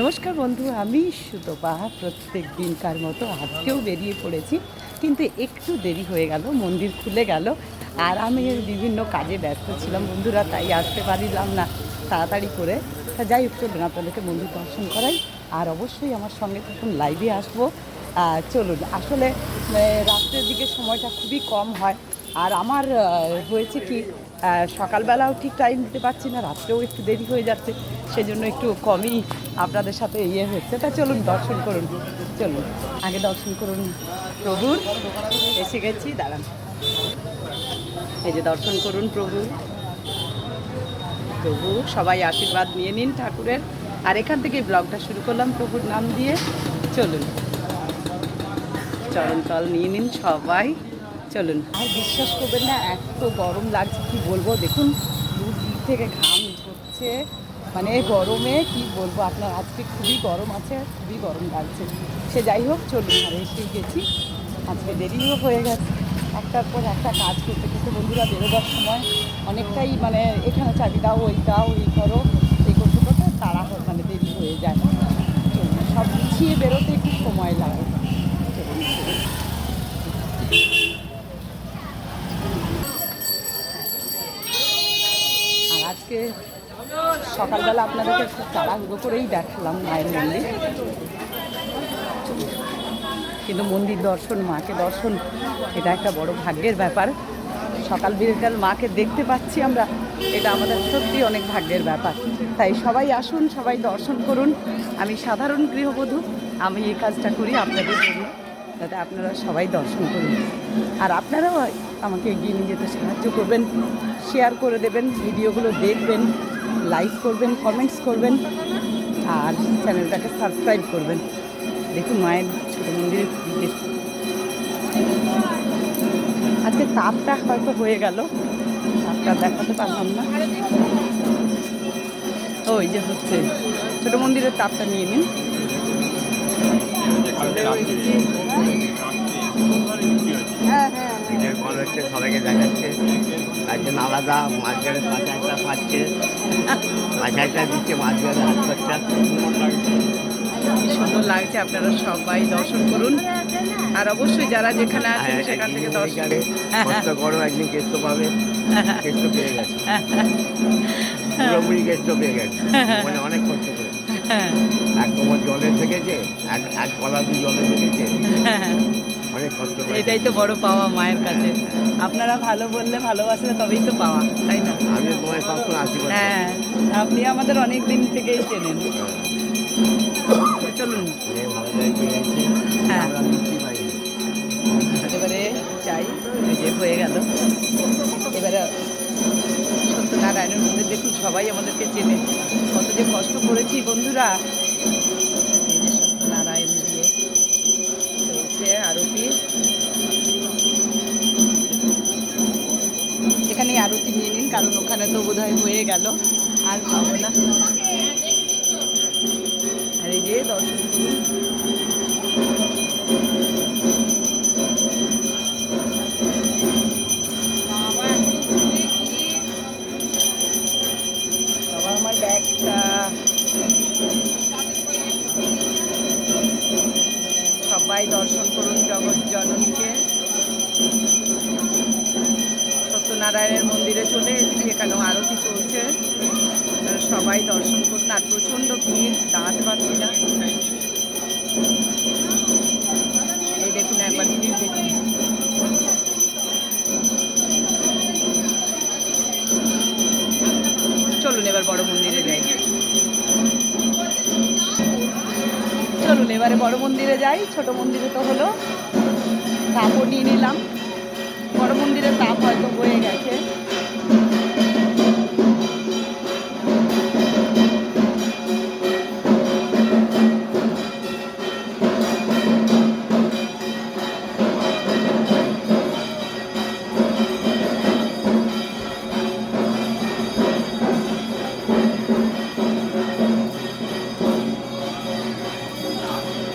নমস্কার বন্ধু, আমি সুতপা। প্রত্যেক দিনকার মতো আজকেও বেরিয়ে পড়েছি, কিন্তু একটু দেরি হয়ে গেল, মন্দির খুলে গেল, আর আমি বিভিন্ন কাজে ব্যস্ত ছিলাম বন্ধুরা, তাই আসতে পারিলাম না তাড়াতাড়ি করে। তা যাই হোক, চলুন আপনাদেরকে মন্দির দর্শন করাই, আর অবশ্যই আমার সঙ্গে তখন লাইভে আসব। চলুন, আসলে রাত্রের দিকে সময়টা খুবই কম হয়, আর আমার হয়েছে কি সকালবেলাও ঠিক টাইম দিতে পারছি না, রাত্রেও একটু দেরি হয়ে যাচ্ছে, সেজন্য একটু কমই আপনাদের সাথে ইয়ে হচ্ছে। তা চলুন, দর্শন করুন, চলুন। আগে দর্শন করুন প্রভুর এসে গেছি, দাঁড়ান। এই যে দর্শন করুন, প্রভু। প্রভু, সবাই আশীর্বাদ নিয়ে নিন ঠাকুরের। আর এখান থেকে ব্লগটা শুরু করলাম, প্রভুর নাম দিয়ে। চলুন। চরণতল নিয়ে নিন সবাই। চলুন। আর বিশ্বাস করবেন না, এত গরম লাগছে, কি বলব? দেখুন দূর দিক থেকে ঘাম ঝরছে। মানে গরমে, কি বলব? আপনার আজকে খুবই গরম আছে, খুবই গরম লাগছে। সে যাই হোক, চলুন আর এসে গেছি। আজকে দেরিও হয়ে গেছে। একটার পর একটা কাজ করতে করতে বন্ধুরা বেরোবার সময় অনেকটাই মানে এখানে চাবি দাও, ওই দাও, এই করো, এই করতে করতে তারা মানে দেরি হয়ে যায়। সব গুছিয়ে বেরোতে একটু সময় লাগে চলুন, চলুন। আর আজকে সকালবেলা আপনাদেরকে খুব তাড়াহুড়ো করেই দেখালাম মায়ের মন্দির। কিন্তু মন্দির দর্শন, মাকে দর্শন, এটা একটা বড় ভাগ্যের ব্যাপার। সকাল বিকেল মাকে দেখতে পাচ্ছি আমরা, এটা আমাদের সত্যি অনেক ভাগ্যের ব্যাপার। তাই সবাই আসুন, সবাই দর্শন করুন। আমি সাধারণ গৃহবধূ, আমি এই কাজটা করি আপনাদের জন্য, যাতে আপনারা সবাই দর্শন করুন। আর আপনারাও আমাকে এগিয়ে নিয়ে যেতে সাহায্য করবেন শেয়ার করে দেবেন, ভিডিওগুলো দেখবেন লাইক করবেন কমেন্টস করবেন, আর চ্যানেলটাকে সাবস্ক্রাইব করবেন। দেখুন মায়ের ছোটো মন্দিরের আজকে তাপটা হয়তো হয়ে গেল, তাপটা দেখাতে পারলাম না। ওই যে হচ্ছে, ছোট মন্দিরের তাপটা নিয়ে নিন। হ্যাঁ হ্যাঁ। দিনের ফল হচ্ছে সবাইকে দেখাচ্ছে। তার জন্য আলাদা মাঝখানে পাঁচ একটা পাচ্ছে। পাঁচ একটা দিচ্ছে মাঝখানে হাত খরচা সুন্দর লাগছে আপনারা সবাই দর্শন করুন। আর অবশ্যই যারা যেখানে আছেন সেখান থেকে দর্শন করো একদিন কেষ্ট পাবে কেষ্ট পেয়ে গেছে। পুরোপুরি কেষ্ট পেয়ে গেছে। মানে অনেক কষ্ট করে। এক কোমর জলে থেকেছে এক এক কলা জলে থেকেছে অনেক কষ্ট এটাই তো বড় পাওয়া মায়ের কাছে। আপনারা ভালো বললে ভালোবাসলে তবেই তো পাওয়া তাই না? আমি তোমায় সবসময় আশীর্বাদ হ্যাঁ আপনি আমাদের অনেক দিন থেকেই চেনেন। চলুন। হ্যাঁ। এবারে চাই যে হয়ে গেল। এবারে সত্যনারায়ণের মধ্যে দেখুন সবাই আমাদেরকে চেনে। কত যে কষ্ট করেছি বন্ধুরা। তো বোধহয় হয়ে গেল। আর পাবো না। আর এই যে দর্শন করুন বাবা, আমার সবাই দর্শন করুন জগৎ জননীকে। সত্যনারায়ণের মন্দিরে চলে এসেছি, এখানেও আরতি চলছে। সবাই দর্শন করুন, আর প্রচণ্ড ভিড় দাঁড়াতে পারছি না। এই দেখুন, একবার ভিড় দেখুন। চলুন এবার বড় মন্দিরে যাই। চলুন এবারে বড় মন্দিরে যাই, ছোট মন্দিরে তো হলো। তাপও নিয়ে নিলাম। মন্দিরের তাপ হয়তো হয়ে গেছে।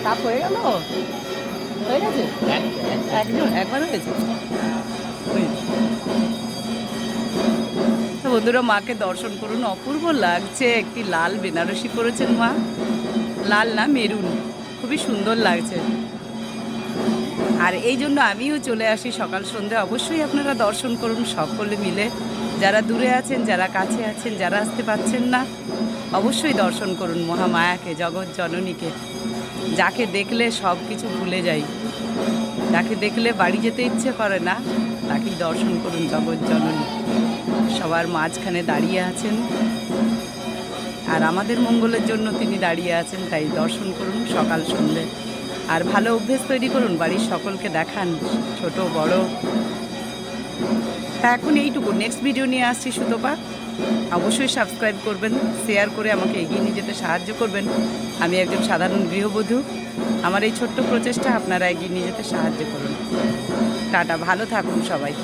তাপ হয়ে গেল? হয়ে গেছে? একজন একবার হয়েছে। বন্ধুরা, মাকে দর্শন করুন। অপূর্ব লাগছে। একটি লাল বেনারসি করেছেন মা। লাল না, মেরুন। খুবই সুন্দর লাগছে। আর এই জন্য আমিও চলে আসি সকাল সন্ধ্যে। অবশ্যই আপনারা দর্শন করুন সকলে মিলে। যারা দূরে আছেন, যারা কাছে আছেন, যারা আসতে পাচ্ছেন না, অবশ্যই দর্শন করুন মহামায়াকে, জগৎ জননীকে। যাকে দেখলে সব কিছু ভুলে যাই। যাকে দেখলে বাড়ি যেতে ইচ্ছে করে না, তাকেই দর্শন করুন জগৎ জননী। সবার মাঝখানে দাঁড়িয়ে আছেন। আর আমাদের মঙ্গলের জন্য তিনি দাঁড়িয়ে আছেন, তাই দর্শন করুন সকাল সন্ধ্যে আর ভালো অভ্যেস তৈরি করুন, বাড়ির সকলকে দেখান, ছোট, বড়। তা এখন এইটুকু। নেক্সট ভিডিও নিয়ে আসছি সুতপা। অবশ্যই সাবস্ক্রাইব করবেন শেয়ার করে আমাকে এগিয়ে নিয়ে যেতে সাহায্য করবেন। আমি একজন সাধারণ গৃহবধূ। আমার এই ছোট্ট প্রচেষ্টা আপনারা এগিয়ে নিয়ে যেতে সাহায্য করুন। টাটা, ভালো থাকুন সবাই।